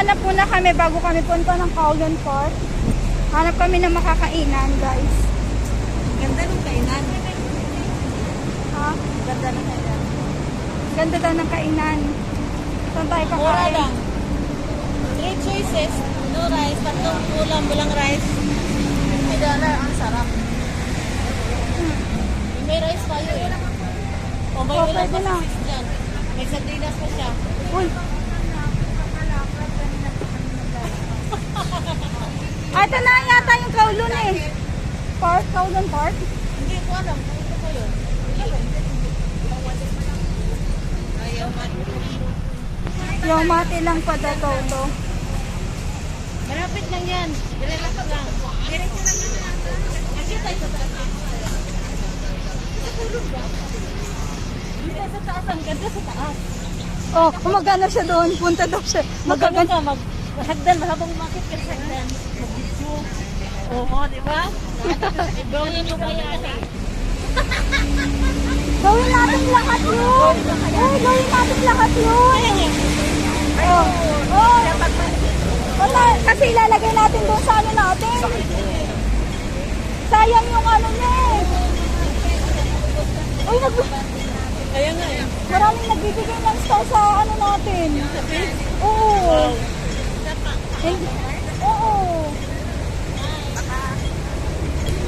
Naghahanap muna kami bago kami punta ng Kowloon Park. Hanap kami ng makakainan, guys. Ganda ng kainan. Ha? Ganda ng kainan. Ganda daw ng kainan. Saan tayo Mura kakain? lang. Three choices. No rice, tatlong ulam, walang rice. Ay, dollar, ang sarap. May rice tayo eh. O may Oh, ulam pwede pa sa dyan. May sardinas pa siya. Uy! Ito na yata yung Kowloon eh. Park? Kowloon Park? Hindi ko alam ito ba yun. Yung mati lang pa daw to. Malapit lang yan. Relax lang. Diretso lang yan. Kasi tayo sa taas. Dito sa taas. Ang ganda sa taas. Oh, kumagana siya doon. Punta daw siya. Magaganda. Mag hagdan. Habang umakit ka sa hagdan. Mag-video. Oo, di ba? Gawin mo kaya eh. Gawin natin lahat yun. Uy, gawin natin lahat yun. Oh, oh. Wala, kasi ilalagay natin doon sa ano natin. Sayang yung ano niya eh. Uy, nag Kaya nga eh. maraming nagbibigay ng star sa ano natin. Oo. Hindi- Oo.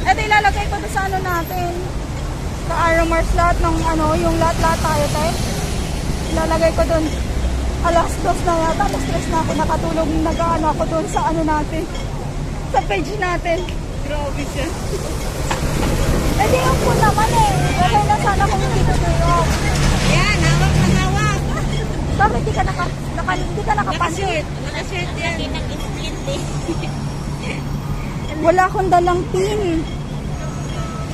Ito ilalagay ko sa ano natin. Sa Aramars lahat ng ano, yung lahat-lahat tayo tayo. Ilalagay ko doon. Alas dos na yata, alas tres na ako nakatulog. Nag-ano ako doon sa ano natin. Sa page natin. Grabe siya. Eh di yung po naman eh. Okay na sana kung hindi ko tuyo. Yan, hawak na hawak. Bakit di ka naka, naka hindi ka nakapansin? Naka-shirt. Naka-shirt yan. Nag-split eh. Wala akong dalang pin.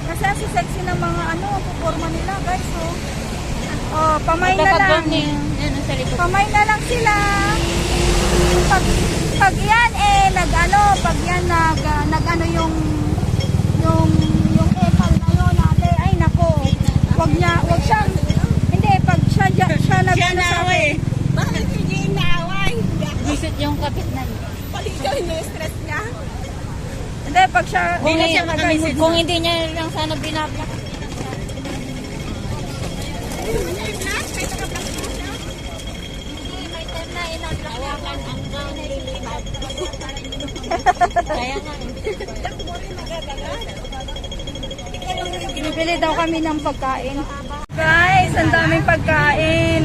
Kasi ang sexy ng mga ano, puporma nila guys. Oh, oh pamay na lang. Ko. Pamay na lang sila. Pag, pag yan eh, nag ano, pag yan nag, nag ano yung, yung, yung epal na yun ate, ay nako. Wag niya, wag siya, hindi, pag siya, siya, siya nag Siya ano sa naaway akin. eh. Bakit hindi inaaway? Kapit na Paligaw yung stress niya. Hindi, pag siya, Hindi na siya kung Kung hindi niya lang sana binablock. Bibili daw kami ng pagkain. Guys, ang daming pagkain.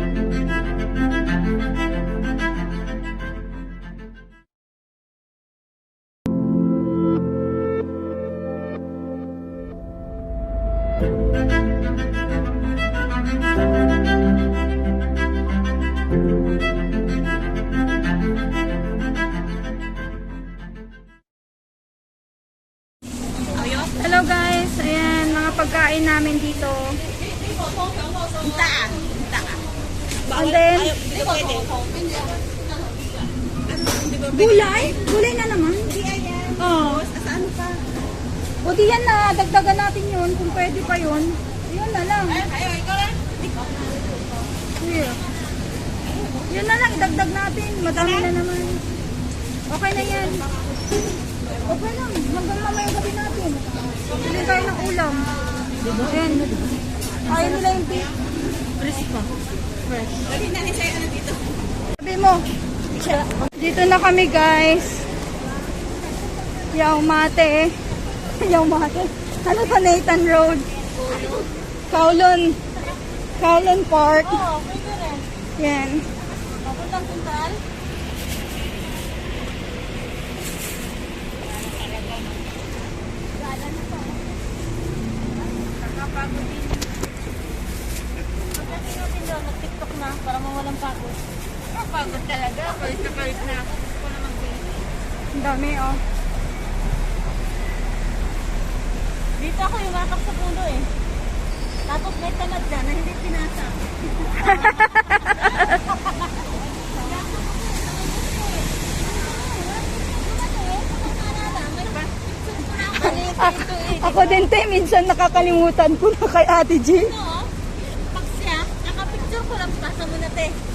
Hello guys. Ayan, mga pagkain namin dito. Taan. Taan. And then, gulay? Gulay na naman. Oo. Saan pa? O di yan na, dagdagan natin yun kung pwede pa yun. Yun na lang. Ayaw, ikaw lang. Yeah. Yun na lang, idagdag natin. Madami na naman. Okay na yan. Okay lang. Hanggang mamayang gabi natin. Bili tayo ng ulam. Ayan. Ayaw nila yung beef. Fresh pa. Fresh. Dali na ni sa'yo na dito. Sabi mo. Dito na kami guys. Yaw mate. Yaw mate. Ano to Nathan Road? Kowloon. Kowloon Park. Oo, pwede rin. Yan. Papuntang puntaan. Nakapagod din. Pagdating natin doon, nag-tiktok na Para mawalang pagod. Ah, pagod talaga. Pagod na pagod na Ang dami, oh. Dito ako yumakap sa puno eh. Tapos may tamad dyan na hindi pinasa. Ako din, te, minsan nakakalimutan ko na kay Ate Jean. Ano? Pag siya, nakapicture ko lang, pasa mo na te.